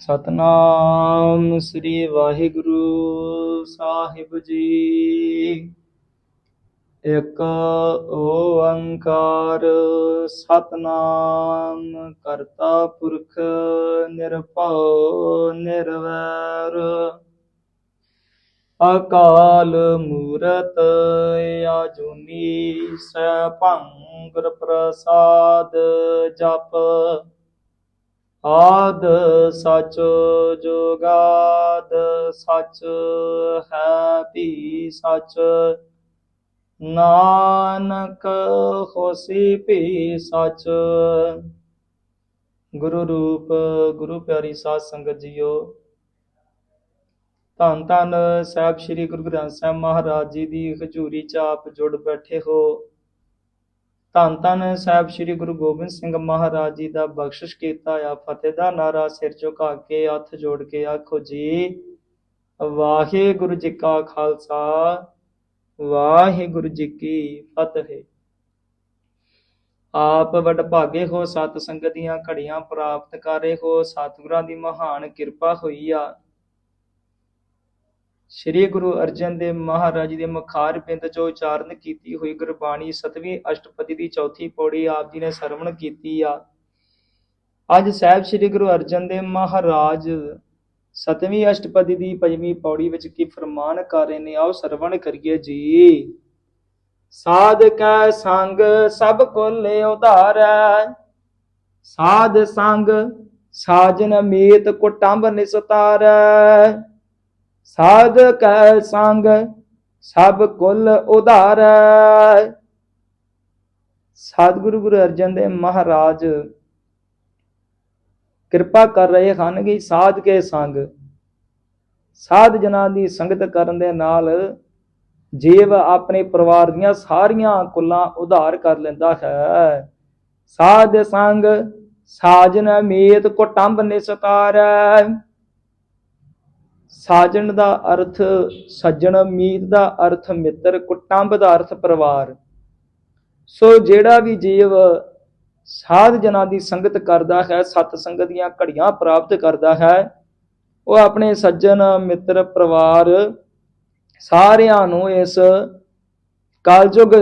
ਸਤਨਾਮ ਸ੍ਰੀ ਵਾਹਿਗੁਰੂ ਸਾਹਿਬ ਜੀ। ਇਕ ਓੰਕਾਰ ਸਤਨਾਮ, ਕਰਤਾ ਪੁਰਖ ਨਿਰਭਉ ਨਿਰਵੈਰ। ਅਕਾਲ ਮੂਰਤ ਆਜੂਨੀ ਸੈਭੰ ਭੰਗਰ ਪ੍ਰਸਾਦ ਜਪ। ਆਦ ਸਚ ਜੁਗਾਦ ਸਚ ਹੈ ਵੀ ਸਚ। ਨਾਨਕ ਹੋਸੀ ਵੀ ਸਚ। ਗੁਰੂ ਰੂਪ, ਗੁਰੂ ਪਿਆਰੀ ਸਾਧ ਸੰਗਤ ਜੀਓ। ਧੰਨ ਧੰਨ ਸਾਹਿਬ ਸ੍ਰੀ ਗੁਰੂ ਗ੍ਰੰਥ ਸਾਹਿਬ ਮਹਾਰਾਜ ਜੀ ਦੀ ਹਜ਼ੂਰੀ ਚ ਆਪ ਜੁੜ ਬੈਠੇ ਹੋ। ਧੰਨ ਧੰਨ ਸਾਹਿਬ ਸ੍ਰੀ ਗੁਰੂ ਗੋਬਿੰਦ ਸਿੰਘ ਮਹਾਰਾਜ ਜੀ ਦਾ ਬਖਸ਼ਿਸ਼ ਕੀਤਾ ਆ, ਫਤਿਹ ਦਾ ਨਾਰਾ ਸਿਰ ਝੁਕਾ ਕੇ, ਹੱਥ ਜੋੜ ਕੇ ਆਖੋ ਜੀ, ਵਾਹਿਗੁਰੂ ਜੀ ਕਾ ਖਾਲਸਾ, ਵਾਹਿਗੁਰੂ ਜੀ ਕੀ ਫਤਿਹ। ਆਪ ਵਡ ਭਾਗੇ ਹੋ, ਸਤ ਸੰਗਤ ਦੀਆਂ ਘੜੀਆਂ ਪ੍ਰਾਪਤ ਕਰੇ ਹੋ, ਸਤਿਗੁਰਾਂ ਦੀ ਮਹਾਨ ਕਿਰਪਾ ਹੋਈ ਆ। ਸ੍ਰੀ ਗੁਰੂ ਅਰਜਨ ਦੇਵ ਮਹਾਰਾਜ ਦੇ ਮੁਖਾਰ ਬਿੰਦ ਚੋਂ ਉਚਾਰਨ ਕੀਤੀ ਹੋਈ ਗੁਰਬਾਣੀ ਸਤਵੀਂ ਅਸ਼ਟਪਦੀ ਦੀ ਚੌਥੀ ਪੌੜੀ ਆਪ ਜੀ ਨੇ ਸਰਵਣ ਕੀਤੀ ਆ। ਅੱਜ ਸਾਹਿਬ ਸ੍ਰੀ ਗੁਰੂ ਅਰਜਨ ਦੇਵ ਮਹਾਰਾਜ ਸਤਵੀਂ ਅਸ਼ਟਪਦੀ ਦੀ ਪੰਜਵੀਂ ਪੌੜੀ ਵਿੱਚ ਕੀ ਫਰਮਾਨ ਕਰ ਰਹੇ ਨੇ, ਆਓ ਸਰਵਣ ਕਰੀਏ ਜੀ। ਸਾਧ ਕੈ ਸੰਗ ਸਭ ਕੋਲੇ ਉਧਾਰੈ, ਸਾਧ ਸੰਗ ਸਾਜਨ ਮੀਤ ਕੁਟੰਬ ਨਿਸਤਾਰੈ। ਸਾਧ ਕੈ ਸੰਗ ਸਭ ਕੁਲ ਉਧਾਰੈ। ਸਤਿਗੁਰੂ ਗੁਰੂ ਅਰਜਨ ਦੇਵ ਮਹਾਰਾਜ, ਕਿਰਪਾ ਕਰ ਰਹੇ ਹਨ ਕਿ ਸਾਧ ਕੇ ਸੰਗ, ਸਾਧ ਜਨਾਂ ਦੀ ਸੰਗਤ ਕਰਨ ਦੇ ਨਾਲ ਜੀਵ ਆਪਣੇ ਪਰਿਵਾਰ ਦੀਆਂ ਸਾਰੀਆਂ ਕੁੱਲਾਂ ਉਧਾਰ ਕਰ ਲੈਂਦਾ ਹੈ। ਸਾਧ ਸੰਗ ਸਾਜਨ ਮੀਤ ਕੁਟੰਬ ਨਿਸਤਾਰੈ। ਸਾਜਣ ਦਾ ਅਰਥ ਸੱਜਣ, ਮੀਤ ਦਾ ਅਰਥ ਮਿੱਤਰ, ਕੁਟੰਬ ਦਾ ਅਰਥ ਪਰਿਵਾਰ। ਸੋ ਜਿਹੜਾ ਵੀ ਜੀਵ ਸਾਧ ਜਨਾਂ ਦੀ ਸੰਗਤ ਕਰਦਾ ਹੈ, ਸਤ ਸੰਗਤ ਦੀਆਂ ਘੜੀਆਂ ਪ੍ਰਾਪਤ ਕਰਦਾ ਹੈ, ਉਹ ਆਪਣੇ ਸੱਜਣ, ਮਿੱਤਰ, ਪਰਿਵਾਰ ਸਾਰਿਆਂ ਨੂੰ ਇਸ ਕਾਲਯੁਗ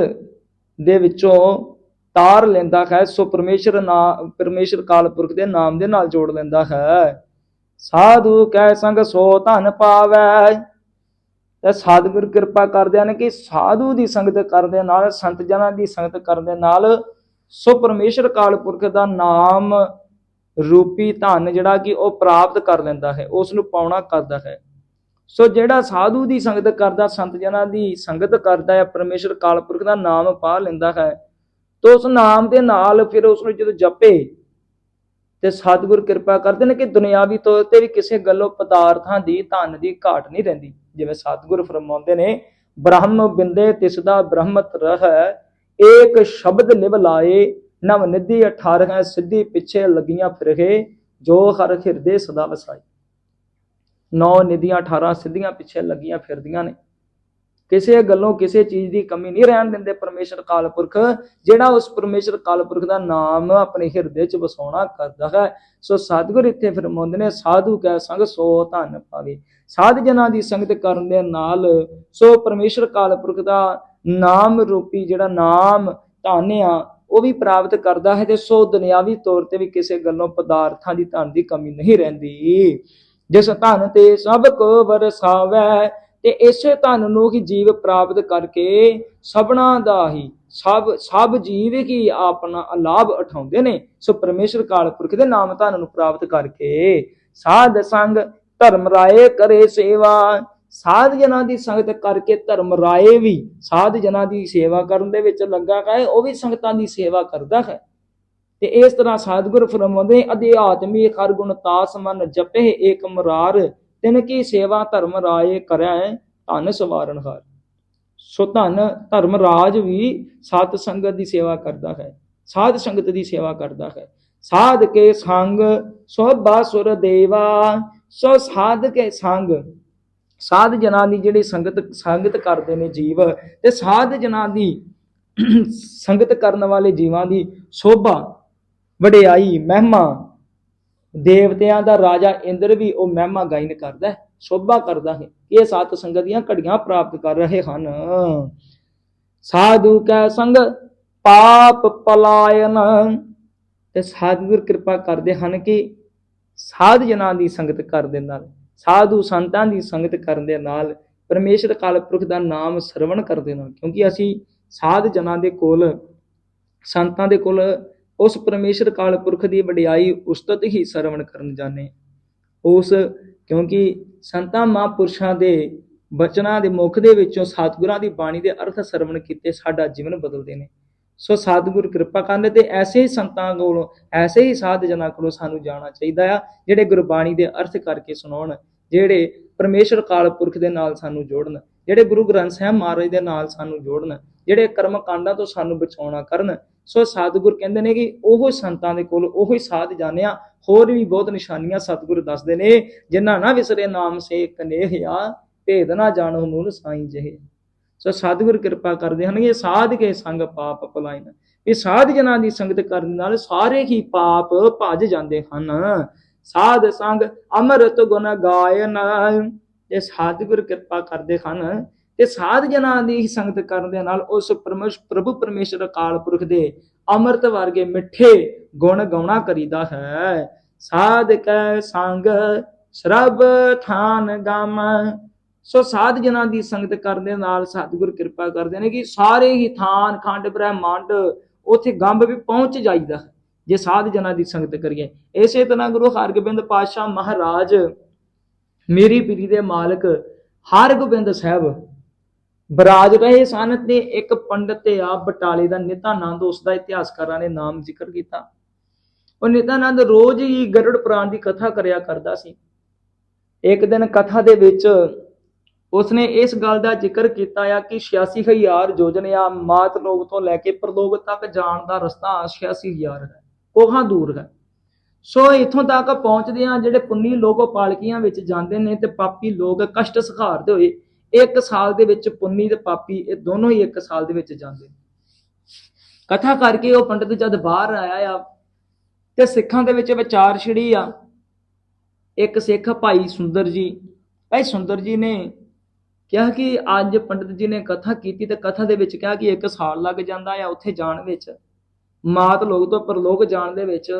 ਦੇ ਵਿੱਚੋਂ ਤਾਰ ਲੈਂਦਾ ਹੈ, ਸੋ ਪਰਮੇਸ਼ਰ ਨਾਮ ਪਰਮੇਸ਼ਰ ਕਾਲਪੁਰਖ ਦੇ ਨਾਮ ਦੇ ਨਾਲ ਜੋੜ ਲੈਂਦਾ ਹੈ। ਸਾਧੂ ਕੈ ਸੰਗ ਸੋ ਧਨ ਪਾਵੈ। ਤੇ ਸਤਿਗੁਰ ਕਿਰਪਾ ਕਰਦੇ ਹਨ ਕਿ ਸਾਧੂ ਦੀ ਸੰਗਤ ਕਰਦੇ ਨਾਲ, ਸੰਤ ਜਨਾਂ ਦੀ ਸੰਗਤ ਕਰਨ ਦੇ ਨਾਲ, ਸੋ ਪਰਮੇਸ਼ਰ ਕਾਲ ਪੁਰਖ ਦਾ ਨਾਮ ਰੂਪੀ ਧਨ ਜਿਹੜਾ ਕਿ ਉਹ ਪ੍ਰਾਪਤ ਕਰ ਲੈਂਦਾ ਹੈ ਉਸ ਨੂੰ ਪਾਉਣਾ ਕਰਦਾ ਹੈ। ਸੋ ਜਿਹੜਾ ਸਾਧੂ ਦੀ ਸੰਗਤ ਕਰਦਾ, ਸੰਤ ਜਨਾਂ ਦੀ ਸੰਗਤ ਕਰਦਾ ਹੈ, ਪਰਮੇਸ਼ਰ ਕਾਲ ਪੁਰਖ ਦਾ ਨਾਮ ਪਾ ਲੈਂਦਾ ਹੈ, ਤੋ ਉਸ ਨਾਮ ਦੇ ਨਾਲ ਫਿਰ ਉਸ ਨੂੰ ਜਦੋਂ ਜਪੇ ਤੇ ਸਤਿਗੁਰ ਕਿਰਪਾ ਕਰਦੇ ਨੇ ਕਿ ਦੁਨਿਆਵੀ ਤੌਰ ਤੇ ਵੀ ਕਿਸੇ ਗੱਲੋਂ ਪਦਾਰਥਾਂ ਦੀ, ਧਨ ਦੀ ਘਾਟ ਨਹੀਂ ਰਹਿੰਦੀ। ਜਿਵੇਂ ਸਤਿਗੁਰ ਫਰਮਾਉਂਦੇ ਨੇ, ਬ੍ਰਹਮ ਬਿੰਦੇ ਤਿਸਦਾ ਬ੍ਰਹਮਤ ਰਹ, ਏਕ ਸ਼ਬਦ ਲਿਵ ਲਾਏ, ਨਵ ਨਿਧੀ 18 ਸਿੱਧੀ ਪਿੱਛੇ ਲੱਗੀਆਂ ਫਿਰਹੇ, ਜੋ ਹਰ ਹਿਰਦੇ ਸਦਾ ਵਸਾਈ ਨੌ ਨਿਧੀਆਂ 18 ਸਿੱਧੀਆਂ ਪਿੱਛੇ ਲੱਗੀਆਂ ਫਿਰਦੀਆਂ ਨੇ। ਕਿਸੇ ਗੱਲੋਂ ਕਿਸੇ ਚੀਜ਼ ਦੀ ਕਮੀ ਨਹੀਂ ਰਹਿਣ ਦਿੰਦੇ ਪਰਮੇਸ਼ਰ ਕਾਲਪੁਰਖ, ਜਿਹੜਾ ਉਸ ਪਰਮੇਸ਼ਰ ਕਾਲਪੁਰਖ ਦਾ ਨਾਮ ਆਪਣੇ ਹਿਰਦੇ 'ਚ ਵਸਾਉਣਾ ਕਰਦਾ ਹੈ। ਸੋ ਸਤਿਗੁਰ ਇੱਥੇ ਫਰਮਾਉਂਦੇ ਨੇ, ਸਾਧੂ ਕੈ ਸੰਗ ਸੋ ਧਨ ਪਾਵੇ। ਸਾਧ ਜਨਾਂ ਦੀ ਸੰਗਤ ਕਰਨ ਦੇ ਨਾਲ ਸੋ ਪਰਮੇਸ਼ਰ ਕਾਲਪੁਰਖ ਦਾ ਨਾਮ ਰੂਪੀ ਜਿਹੜਾ ਨਾਮ ਧਨ ਆ ਉਹ ਵੀ ਪ੍ਰਾਪਤ ਕਰਦਾ ਹੈ ਤੇ ਸੋ ਦੁਨਿਆਵੀ ਤੌਰ ਤੇ ਵੀ ਕਿਸੇ ਗੱਲੋਂ ਪਦਾਰਥਾਂ ਦੀ ਧਨ ਦੀ ਕਮੀ ਨਹੀਂ ਰਹਿੰਦੀ। ਜਿਸ ਧਨ ਤੇ ਸਭ ਕੋ ਵਰਸਾਵੈ ਤੇ ਇਸੇ ਧਨ ਨੂੰ ਹੀ ਜੀਵ ਪ੍ਰਾਪਤ ਕਰਕੇ ਸਭਨਾ ਦਾ ਹੀ ਸਭ ਸਭ ਜੀਵ ਹੀ ਆਪਣਾ ਲਾਭ ਉਠਾਉਂਦੇ ਨੇ। ਸੋ ਪਰਮੇਸ਼ਰ ਕਾਲਪੁਰਖ ਦੇ ਨਾਮ ਧਨ ਨੂੰ ਪ੍ਰਾਪਤ ਕਰਕੇ ਸਾਧ ਸੰਗ ਧਰਮ ਰਾਏ ਕਰੇ ਸੇਵਾ। ਸਾਧ ਜਨਾਂ ਦੀ ਸੰਗਤ ਕਰਕੇ ਧਰਮ ਰਾਏ ਵੀ ਸਾਧ ਜਨਾਂ ਦੀ ਸੇਵਾ ਕਰਨ ਦੇ ਵਿੱਚ ਲੱਗਾ ਹੈ, ਉਹ ਵੀ ਸੰਗਤਾਂ ਦੀ ਸੇਵਾ ਕਰਦਾ ਹੈ। ਤੇ ਇਸ ਤਰ੍ਹਾਂ ਸਾਧਗੁਰ ਫਰਮਾਉਂਦੇ ਅਧਿਆਤਮੀ ਹਰ ਗੁਣ ਤਾਸ ਮਨ ਜਪੇ ਏਕ ਮਰਾਰ ਤਿਨ ਕੀ ਸੇਵਾ ਧਰਮ ਰਾਏ ਕਰੈ ਧਨ ਸਵਾਰਨ ਹਾਰ। ਸੋ ਧਨ, ਧਰਮ ਰਾਜ ਵੀ ਸਤ ਸੰਗਤ ਦੀ ਸੇਵਾ ਕਰਦਾ ਹੈ, ਸਾਧ ਸੰਗਤ ਦੀ ਸੇਵਾ ਕਰਦਾ ਹੈ। ਸਾਧ ਕੇ ਸੰਗ ਸੋਭਾ ਸੁਰ ਦੇਵਾ, ਸੋ ਸਾਧ ਕੇ ਸੰਗ। ਸਾਧ ਜਨਾਂ ਦੀ ਜਿਹੜੀ ਸੰਗਤ ਸੰਗਤ ਕਰਦੇ ਨੇ ਜੀਵ, ਤੇ ਸਾਧ ਜਨਾਂ ਦੀ ਸੰਗਤ ਕਰਨ ਵਾਲੇ ਜੀਵਾਂ ਦੀ ਸੋਭਾ, ਵਡਿਆਈ, ਮਹਿਮਾ ਦੇਵਤਿਆਂ ਦਾ ਰਾਜਾ ਇੰਦਰ ਵੀ ਉਹ ਮਹਿਮਾ ਗਾਇਨ ਕਰਦਾ ਹੈ, ਸ਼ੋਭਾ ਕਰਦਾ ਹੈ ਕਿ ਇਹ ਸਤ ਸੰਗਤ ਦੀਆਂ ਘੜੀਆਂ ਪ੍ਰਾਪਤ ਕਰ ਰਹੇ ਹਨ। ਸਾਧੂ ਕੈ ਸੰਗ, ਪਾਪ ਪਲਾਇਨ। ਤੇ ਸਤਿਗੁਰ ਕਿਰਪਾ ਕਰਦੇ ਹਨ ਕਿ ਸਾਧ ਜਨਾਂ ਦੀ ਸੰਗਤ ਕਰਨ ਦੇ ਨਾਲ, ਸਾਧੂ ਸੰਤਾਂ ਦੀ ਸੰਗਤ ਕਰਨ ਦੇ ਨਾਲ ਪਰਮੇਸ਼ਰ ਕਾਲ ਪੁਰਖ ਦਾ ਨਾਮ ਸਰਵਣ ਕਰਦੇ ਨਾਲ, ਕਿਉਂਕਿ ਅਸੀਂ ਸਾਧ ਜਨਾਂ ਦੇ ਕੋਲ, ਸੰਤਾਂ ਦੇ ਕੋਲ ਉਸ ਪਰਮੇਸ਼ਰ ਕਾਲ ਪੁਰਖ ਦੀ ਵਡਿਆਈ ਉਸਤਤ ਹੀ ਸਰਵਣ ਕਰਨ ਜਾਣੇ। ਉਸ, ਕਿਉਂਕਿ ਸੰਤਾਂ ਮਹਾਂਪੁਰਸ਼ਾਂ ਦੇ ਬਚਨਾਂ ਦੇ ਮੁਖ ਦੇ ਵਿੱਚੋਂ ਸਤਿਗੁਰਾਂ ਦੀ ਬਾਣੀ ਦੇ ਅਰਥ ਸਰਵਣ ਕੀਤੇ ਸਾਡਾ ਜੀਵਨ ਬਦਲਦੇ ਨੇ। ਸੋ ਸਤਿਗੁਰ ਕਿਰਪਾ ਕਰਨ ਤੇ ਐਸੇ ਹੀ ਸੰਤਾਂ ਕੋਲੋਂ, ਐਸੇ ਹੀ ਸਾਧ ਜਨਾਂ ਕੋਲੋਂ ਸਾਨੂੰ ਜਾਣਾ ਚਾਹੀਦਾ ਆ, ਜਿਹੜੇ ਗੁਰਬਾਣੀ ਦੇ ਅਰਥ ਕਰਕੇ ਸੁਣਾਉਣ, ਜਿਹੜੇ ਪਰਮੇਸ਼ਰ ਕਾਲ ਪੁਰਖ ਦੇ ਨਾਲ ਸਾਨੂੰ ਜੋੜਨ। ਜਿਹੜੇ ਗੁਰੂ ਗ੍ਰੰਥ ਸਾਹਿਬ ਮਹਾਰਾਜ ਦੇ ਨਾਲ ਸਾਨੂੰ ਜੋੜਨ, ਜਿਹੜੇ ਕਰਮ ਕਾਂਡਾਂ ਤੋਂ ਸਾਨੂੰ ਬਚਾਉਣਾ ਕਰਨ, ਸੋ ਸਤਿਗੁਰ ਕਹਿੰਦੇ ਨੇ ਕਿ ਉਹ ਸੰਤਾਂ ਦੇ ਕੋਲ ਉਹ ਹੀ ਸਾਧ ਜਾਣਿਆ ਹੋਰ ਵੀ ਬਹੁਤ ਨਿਸ਼ਾਨੀਆਂ ਸਤਿਗੁਰ ਦੱਸਦੇ ਨੇ, ਜਿਨ੍ਹਾਂ ਨਾ ਵਿਸਰੇ ਨਾਮ ਸੇ ਕਨੇਹ ਭੇਦ ਨਾ ਜਾਣੋ ਮੂਲ ਸਾਈਂ ਜਿਹੇ। ਸੋ ਸਤਿਗੁਰ ਕਿਰਪਾ ਕਰਦੇ ਹਨ ਇਹ ਸਾਧ ਕੇ ਸੰਗ ਪਾਪ ਪਲਾਇਨ ਇਹ ਸਾਧ ਜਨਾਂ ਦੀ ਸੰਗਤ ਕਰਨ ਨਾਲ ਸਾਰੇ ਹੀ ਪਾਪ ਭੱਜ ਜਾਂਦੇ ਹਨ। ਸਾਧ ਸੰਗ ਅੰਮ੍ਰਿਤ ਗੁਣ ਗਾਇਨ। ਜੇ ਸਤਿਗੁਰ ਕਿਰਪਾ ਕਰਦੇ ਹਨ, ਤੇ ਸਾਧ ਜਨਾਂ ਦੀ ਹੀ ਸੰਗਤ ਕਰਨ ਦੇ ਨਾਲ ਉਸ ਪਰਮੇਸ਼, ਪ੍ਰਭੂ ਪਰਮੇਸ਼ਰ ਅਕਾਲ ਪੁਰਖ ਦੇ ਅੰਮ੍ਰਿਤ ਵਰਗੇ ਮਿੱਠੇ ਗੁਣ ਗਾਉਣਾ ਕਰੀਦਾ ਹੈ। ਸਾਧ ਕੈ ਸੰਗ, ਸਰਬ ਥਾਨ ਗਮ। ਸੋ ਸਾਧ ਜਨਾਂ ਦੀ ਸੰਗਤ ਕਰਨ ਦੇ ਨਾਲ ਸਤਿਗੁਰ ਕਿਰਪਾ ਕਰਦੇ ਨੇ ਕਿ ਸਾਰੇ ਹੀ ਥਾਨ, ਖੰਡ, ਬ੍ਰਹਮੰਡ ਉਥੇ ਗੰਭ ਵੀ ਪਹੁੰਚ ਜਾਈਦਾ ਜੇ ਸਾਧ ਜਨਾਂ ਦੀ ਸੰਗਤ ਕਰੀਏ। ਇਸੇ ਤਰ੍ਹਾਂ ਗੁਰੂ ਹਰਗੋਬਿੰਦ ਪਾਤਸ਼ਾਹ ਮਹਾਰਾਜ ਮੇਰੀ ਪੀਰੀ ਦੇ ਮਾਲਕ ਹਰਗੋਬਿੰਦ ਸਾਹਿਬ ਬਰਾਜ ਰਹੇ ਸਨ ਤੇ ਇੱਕ ਪੰਡਤ ਤੇ ਆ ਬਟਾਲੇ ਦਾ ਨਿਤਾਨੰਦ ਉਸ ਦਾ ਇਤਿਹਾਸਕਾਰਾਂ ਨੇ ਨਾਮ ਜ਼ਿਕਰ ਕੀਤਾ। ਉਹ ਨਿਤਾਨੰਦ ਰੋਜ਼ ਹੀ ਗਰੜ ਪੁਰਾਣ ਦੀ ਕਥਾ ਕਰਿਆ ਕਰਦਾ ਸੀ। ਇੱਕ ਦਿਨ ਕਥਾ ਦੇ ਵਿੱਚ ਉਸਨੇ ਇਸ ਗੱਲ ਦਾ ਜ਼ਿਕਰ ਕੀਤਾ ਆ ਕਿ 86000 ਯੋਜਨ ਆ ਮਾਤ ਲੋਕ ਤੋਂ ਲੈ ਕੇ ਪ੍ਰਲੋਕ ਤੱਕ ਜਾਣ ਦਾ ਰਸਤਾ 86000 ਹੈ, ਕੋਹਾਂ ਦੂਰ ਹੈ। ਸੋ ਇਥੋਂ ਤੱਕ ਪਹੁੰਚਦੇ ਆ ਜਿਹੜੇ ਪੁੰਨੀ ਲੋਕ ਉਹ ਪਾਲਕੀਆਂ ਵਿੱਚ ਜਾਂਦੇ ਨੇ ਤੇ ਪਾਪੀ ਲੋਕ ਕਸ਼ਟ ਸਹਾਰਦੇ ਹੋਏ ਇੱਕ ਸਾਲ ਦੇ ਵਿੱਚ ਪੁੰਨੀ ਤੇ ਪਾਪੀ ਇਹ ਦੋਨੋਂ ਹੀ ਇੱਕ ਸਾਲ ਦੇ ਵਿੱਚ ਜਾਂਦੇ ਨੇ। ਕਥਾ ਕਰਕੇ ਉਹ ਪੰਡਤ ਜਦ ਬਾਹਰ ਆਇਆ ਆ ਤੇ ਸਿੱਖਾਂ ਦੇ ਵਿੱਚ ਵਿਚਾਰ ਛਿੜੀ ਆ। ਇੱਕ ਸਿੱਖ ਭਾਈ ਸੁੰਦਰ ਜੀ, ਭਾਈ ਸੁੰਦਰ ਜੀ ਨੇ ਕਿਹਾ ਕਿ ਅੱਜ ਪੰਡਤ ਜੀ ਨੇ ਕਥਾ ਕੀਤੀ ਤੇ ਕਥਾ ਦੇ ਵਿੱਚ ਕਿਹਾ ਕਿ ਇੱਕ ਸਾਲ ਲੱਗ ਜਾਂਦਾ ਆ ਉੱਥੇ ਜਾਣ ਵਿੱਚ। ਮਾਤ ਲੋਕ ਤੋਂ ਪਰਲੋਕ ਜਾਣ ਦੇ ਵਿੱਚ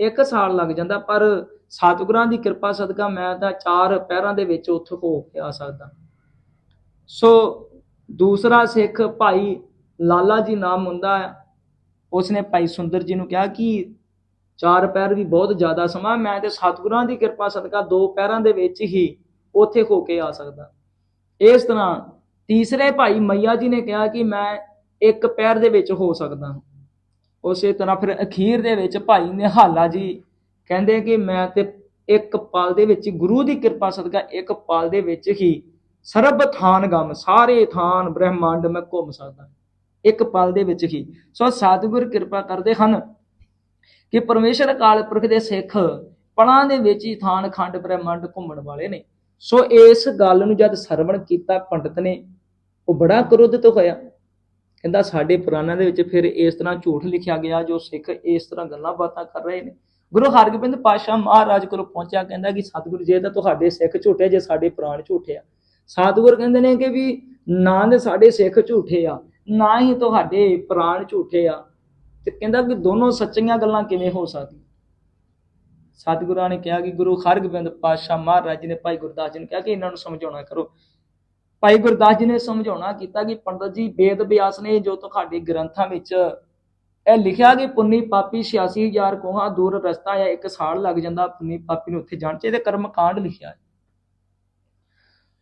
ਇੱਕ ਸਾਲ ਲੱਗ ਜਾਂਦਾ, ਪਰ ਸਤਿਗੁਰਾਂ ਦੀ ਕਿਰਪਾ ਸਦਕਾ ਮੈਂ ਤਾਂ ਚਾਰ ਪਹਿਰਾਂ ਦੇ ਵਿੱਚ ਉੱਥੋਂ ਹੋ ਕੇ ਆ ਸਕਦਾ। ਸੋ ਦੂਸਰਾ ਸਿੱਖ ਭਾਈ ਲਾਲਾ ਜੀ ਨਾਮ ਹੁੰਦਾ ਹੈ ਉਸਨੇ ਭਾਈ ਸੁੰਦਰ ਜੀ ਨੂੰ ਕਿਹਾ ਕਿ ਚਾਰ ਪੈਰ ਵੀ ਬਹੁਤ ਜ਼ਿਆਦਾ ਸਮਾਂ ਮੈਂ ਤੇ ਸਤਿਗੁਰਾਂ ਦੀ ਕਿਰਪਾ ਸਦਕਾ ਦੋ ਪੈਰਾਂ ਦੇ ਵਿੱਚ ਹੀ ਉੱਥੇ ਹੋ ਕੇ ਆ ਸਕਦਾ। ਇਸ ਤਰ੍ਹਾਂ ਤੀਸਰੇ ਭਾਈ ਮਈਆ ਜੀ ਨੇ ਕਿਹਾ ਕਿ ਮੈਂ ਇੱਕ ਪੈਰ ਦੇ ਵਿੱਚ ਹੋ ਸਕਦਾ ਹਾਂ। ਉਸੇ ਤਰ੍ਹਾਂ ਫਿਰ ਅਖੀਰ ਦੇ ਵਿੱਚ ਭਾਈ ਨਿਹਾਲਾ ਜੀ ਕਹਿੰਦੇ ਕਿ ਮੈਂ ਤੇ ਇੱਕ ਪਲ ਦੇ ਵਿੱਚ ਗੁਰੂ ਦੀ ਕਿਰਪਾ ਸਦਕਾ ਇੱਕ ਪਲ ਦੇ ਵਿੱਚ ਹੀ ਸਰਬ ਥਾਨ ਗਮ, ਸਾਰੇ ਥਾਨ ਬ੍ਰਹਿਮੰਡ ਮੈਂ ਘੁੰਮ ਸਕਦਾ। ਇੱਕ ਪਲ ਦੇ ਵਿੱਚ ਹੀ। ਸੋ ਸਤਿਗੁਰ ਕਿਰਪਾ ਕਰਦੇ ਹਨ ਕਿ ਪਰਮੇਸ਼ਰ ਅਕਾਲ ਪੁਰਖ ਦੇ ਸਿੱਖ ਪਲਾਂ ਦੇ ਵਿੱਚ ਹੀ ਥਾਨ ਖੰਡ ਬ੍ਰਹਿਮੰਡ ਘੁੰਮਣ ਵਾਲੇ ਨੇ। ਸੋ ਇਸ ਗੱਲ ਨੂੰ ਜਦ ਸਰਵਣ ਕੀਤਾ ਪੰਡਤ ਨੇ, ਉਹ ਬੜਾ ਕ੍ਰੋਧਿਤ ਹੋਇਆ। ਕਹਿੰਦਾ ਸਾਡੇ ਪੁਰਾਣਾਂ ਦੇ ਵਿੱਚ ਫਿਰ ਇਸ ਤਰ੍ਹਾਂ ਝੂਠ ਲਿਖਿਆ ਗਿਆ ਜੋ ਸਿੱਖ ਇਸ ਤਰ੍ਹਾਂ ਗੱਲਾਂ ਬਾਤਾਂ ਕਰ ਰਹੇ ਨੇ। ਗੁਰੂ ਹਰਗੋਬਿੰਦ ਪਾਤਸ਼ਾਹ ਮਹਾਰਾਜ ਕੋਲ ਪਹੁੰਚਿਆ, ਕਹਿੰਦਾ ਕਿ ਸਤਿਗੁਰੂ ਜੀ ਦਾ ਤੁਹਾਡੇ ਸਿੱਖ ਝੂਠੇ ਜੇ ਸਾਡੇ ਪੁਰਾਣ ਝੂਠੇ ਆ। ਸਤਿਗੁਰ ਕਹਿੰਦੇ ਨੇ ਕਿ ਵੀ ਨਾ ਦੇ ਸਾਡੇ ਸਿੱਖ ਝੂਠੇ ਆ, ਨਾ ਹੀ ਤੁਹਾਡੇ ਪੁਰਾਣ ਝੂਠੇ ਆ। ਤੇ ਕਹਿੰਦਾ ਕਿ ਦੋਨੋਂ ਸੱਚੀਆਂ ਗੱਲਾਂ ਕਿਵੇਂ ਹੋ ਸਕਦੀਆਂ? ਸਤਿਗੁਰਾਂ ਨੇ ਕਿਹਾ ਕਿ ਗੁਰੂ ਹਰਗੋਬਿੰਦ ਪਾਤਸ਼ਾਹ ਮਹਾਰਾਜ ਜੀ ਨੇ ਭਾਈ ਗੁਰਦਾਸ ਜੀ ਨੂੰ ਕਿਹਾ ਕਿ ਇਹਨਾਂ ਨੂੰ ਸਮਝਾਉਣਾ ਕਰੋ। ਭਾਈ ਗੁਰਦਾਸ ਜੀ ਨੇ ਸਮਝਾਉਣਾ ਕੀਤਾ ਕਿ ਪੰਡਤ ਜੀ ਬੇਦ ਬਿਆਸ ਨੇ ਜੋ ਤੁਹਾਡੇ ਗ੍ਰੰਥਾਂ ਵਿੱਚ ਇਹ ਲਿਖਿਆ ਕਿ ਪੁੰਨੀ ਪਾਪੀ 86000 ਕੋਹਾਂ ਦੂਰ ਰਸਤਾ ਹੈ ਇੱਕ ਸਾਲ ਲੱਗ ਜਾਂਦਾ, ਪੁੰਨੀ ਪਾਪੀ ਨੂੰ ਉੱਥੇ ਜਾਣ ਚ ਕਰਮ ਕਾਂਡ ਲਿਖਿਆ ਹੈ।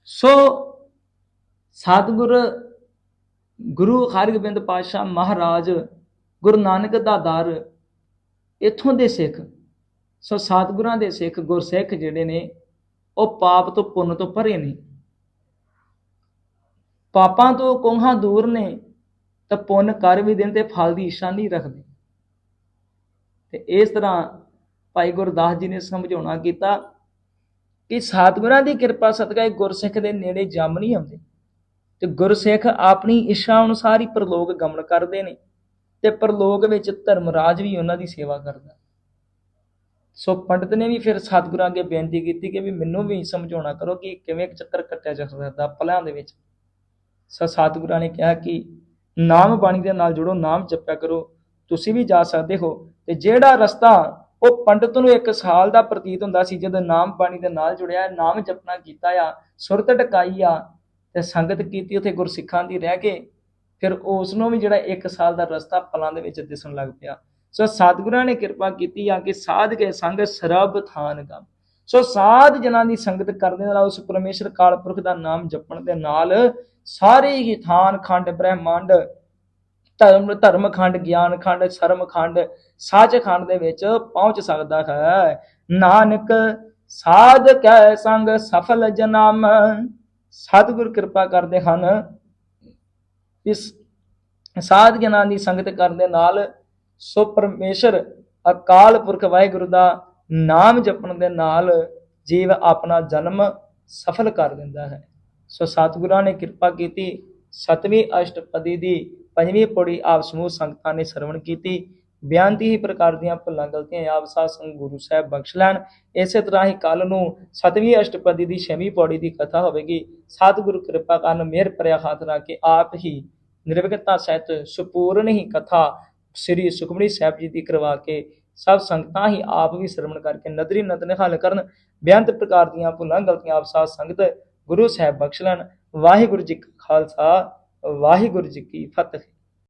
ਸੋ ਸਤਿਗੁਰ ਗੁਰੂ ਹਰਗੋਬਿੰਦ ਪਾਤਸ਼ਾਹ ਮਹਾਰਾਜ ਗੁਰੂ ਨਾਨਕ ਦਾ ਦਰ ਇਥੋਂ ਦੇ ਸਿੱਖ, ਸੋ ਸਤਿਗੁਰਾਂ ਦੇ ਸਿੱਖ ਗੁਰਸਿੱਖ ਜਿਹੜੇ ਨੇ, ਉਹ ਪਾਪ ਤੋਂ ਪੁੰਨ ਤੋਂ ਭਰੇ ਨੇ। ਪਾਪਾਂ ਤੋਂ ਕੋਹਾਂ ਦੂਰ ਨੇ, ਤਾਂ ਪੁੰਨ ਕਰ ਵੀ ਦੇਣ ਤੇ ਫਲ ਦੀ ਇੱਛਾ ਨਹੀਂ ਰੱਖਦੇ ਤੇ ਇਸ ਤਰ੍ਹਾਂ ਭਾਈ ਗੁਰਦਾਸ ਜੀ ਨੇ ਸਮਝਾਉਣਾ ਕੀਤਾ ਕਿ ਸਤਿਗੁਰਾਂ ਦੀ ਕਿਰਪਾ ਸਦਕਾ ਇਹ ਗੁਰਸਿੱਖ ਦੇ ਨੇੜੇ ਜੰਮ ਨਹੀਂ ਆਉਂਦੇ। ਤੇ ਗੁਰਸਿੱਖ ਆਪਣੀ ਇੱਛਾ ਅਨੁਸਾਰ ਹੀ ਪ੍ਰਲੋਕ ਗਮਨ ਕਰਦੇ ਨੇ ਤੇ ਪ੍ਰਲੋਕ ਵਿੱਚ ਧਰਮਰਾਜ ਵੀ ਉਹਨਾਂ ਦੀ ਸੇਵਾ ਕਰਦਾ। ਸੋ ਪੰਡਤ ਨੇ ਵੀ ਫਿਰ ਸਤਿਗੁਰਾਂ ਅੱਗੇ ਬੇਨਤੀ ਕੀਤੀ ਕਿ ਵੀ ਮੈਨੂੰ ਵੀ ਸਮਝਾਉਣਾ ਕਰੋ ਕਿ ਕਿਵੇਂ ਇੱਕ ਚੱਕਰ ਕੱਟਿਆ ਜਾ ਸਕਦਾ ਪਲਾਂ ਦੇ ਵਿੱਚ। ਸੋ ਸਤਿਗੁਰਾਂ ਨੇ ਕਿਹਾ ਕਿ ਨਾਮ ਬਾਣੀ ਦੇ ਨਾਲ ਜੁੜੋ, ਨਾਮ ਜਪਿਆ ਕਰੋ, ਤੁਸੀਂ ਵੀ ਜਾ ਸਕਦੇ ਹੋ। ਤੇ ਜਿਹੜਾ ਰਸਤਾ, ਉਹ ਪੰਡਤ ਨੂੰ ਇੱਕ ਸਾਲ ਦਾ ਪ੍ਰਤੀਤ ਹੁੰਦਾ ਸੀ, ਜਦੋਂ ਨਾਮ ਬਾਣੀ ਦੇ ਨਾਲ ਜੁੜਿਆ, ਨਾਮ ਜਪਣਾ ਕੀਤਾ ਆ, ਸੁਰਤ ਟਕਾਈ ਆ, ਤੇ ਸੰਗਤ ਕੀਤੀ ਉਥੇ ਗੁਰਸਿੱਖਾਂ ਦੀ ਰਹਿ ਕੇ, ਫਿਰ ਉਸ ਨੂੰ ਵੀ ਜਿਹੜਾ ਇੱਕ ਸਾਲ ਦਾ ਰਸਤਾ ਪਲਾਂ ਦੇ ਵਿੱਚ ਦਿਸਣ ਲੱਗ ਪਿਆ। ਸੋ ਸਤਿਗੁਰਾਂ ਨੇ ਕਿਰਪਾ ਕੀਤੀ ਆ ਕਿ ਸਾਧ ਕੇ ਸੰਗ ਸਰਬ ਥਾਨ ਗਮ। ਸੋ ਸਾਧ ਜਨਾਂ ਦੀ ਸੰਗਤ ਕਰਦੇ ਨਾਲ ਉਸ ਪਰਮੇਸ਼ਰ ਕਾਲ ਪੁਰਖ ਦਾ ਨਾਮ ਜਪਣ ਦੇ ਨਾਲ ਸਾਰੇ ਹੀ ਥਾਨ ਖੰਡ, ਬ੍ਰਹਿਮੰਡ, ਧਰਮ ਧਰਮ ਖੰਡ, ਗਿਆਨ ਖੰਡ, ਸ਼ਰਮ ਖੰਡ, ਸੱਚ ਖੰਡ ਦੇ ਵਿੱਚ ਪਹੁੰਚ ਸਕਦਾ ਹੈ। ਨਾਨਕ, ਸਾਧ ਕੈ ਸੰਗ ਸਫਲ ਜਨਮ। ਸਤਿਗੁਰ ਕਿਰਪਾ ਕਰਦੇ ਹਨ। ਇਸ ਸਾਧ ਜਨਾਂ ਦੀ ਸੰਗਤ ਕਰਨ ਦੇ ਨਾਲ ਸੋ ਪਰਮੇਸ਼ਰ ਅਕਾਲ ਪੁਰਖ ਵਾਹਿਗੁਰੂ ਦਾ ਨਾਮ ਜਪਣ ਦੇ ਨਾਲ ਜੀਵ ਆਪਣਾ ਜਨਮ ਸਫਲ ਕਰ ਦਿੰਦਾ ਹੈ। ਸੋ ਸਤਿਗੁਰਾਂ ਨੇ ਕਿਰਪਾ ਕੀਤੀ, ਸਤਵੀਂ ਅਸ਼ਟਪਦੀ ਦੀ ਪੰਜਵੀਂ ਪੌੜੀ ਆਪ ਸਮੂਹ ਸੰਗਤਾਂ ਨੇ ਸਰਵਣ ਕੀਤੀ। ਬਿਆਨਤੀ ਹੀ ਪ੍ਰਕਾਰ ਦੀਆਂ ਭੁੱਲਾਂ ਗਲਤੀਆਂ ਆਪ ਸਾਧ ਸੰਗ ਗੁਰੂ ਸਾਹਿਬ ਬਖਸ਼ ਲੈਣ। ਇਸੇ ਤਰ੍ਹਾਂ ਹੀ ਕੱਲ ਨੂੰ ਸਤਵੀਂ ਅਸ਼ਟਪਦੀ ਦੀ ਛੇਵੀਂ ਪੌੜੀ ਦੀ ਕਥਾ ਹੋਵੇਗੀ। ਸਤਿਗੁਰੂ ਕਿਰਪਾ ਕਰਨ ਮਿਹਰ ਭਰਿਆ ਹੱਥ ਰੱਖ ਕੇ ਆਪ ਹੀ ਨਿਰਵਿਘਤਾ ਸਹਿਤ ਸੁਪੂਰਨ ਹੀ ਕਥਾ ਸ੍ਰੀ ਸੁਖਮਨੀ ਸਾਹਿਬ ਜੀ ਦੀ ਕਰਵਾ ਕੇ ਸਭ ਸੰਗਤਾਂ ਹੀ ਆਪ ਵੀ ਸਰਵਣ ਕਰਕੇ ਨਦਰੀ ਨਦ ਨਿਹਾਲ ਕਰਨ, ਬੇਅੰਤ ਪ੍ਰਕਾਰ ਦੀਆਂ ਭੁੱਲਾਂ ਗਲਤੀਆਂ ਆਪ ਸਾਧ ਸੰਗਤ ਗੁਰੂ ਸਾਹਿਬ ਬਖਸ਼ ਲੈਣ। ਵਾਹਿਗੁਰੂ ਜੀ ਕਾ ਖਾਲਸਾ, ਵਾਹਿਗੁਰੂ ਜੀ ਕੀ ਫਤਿਹ।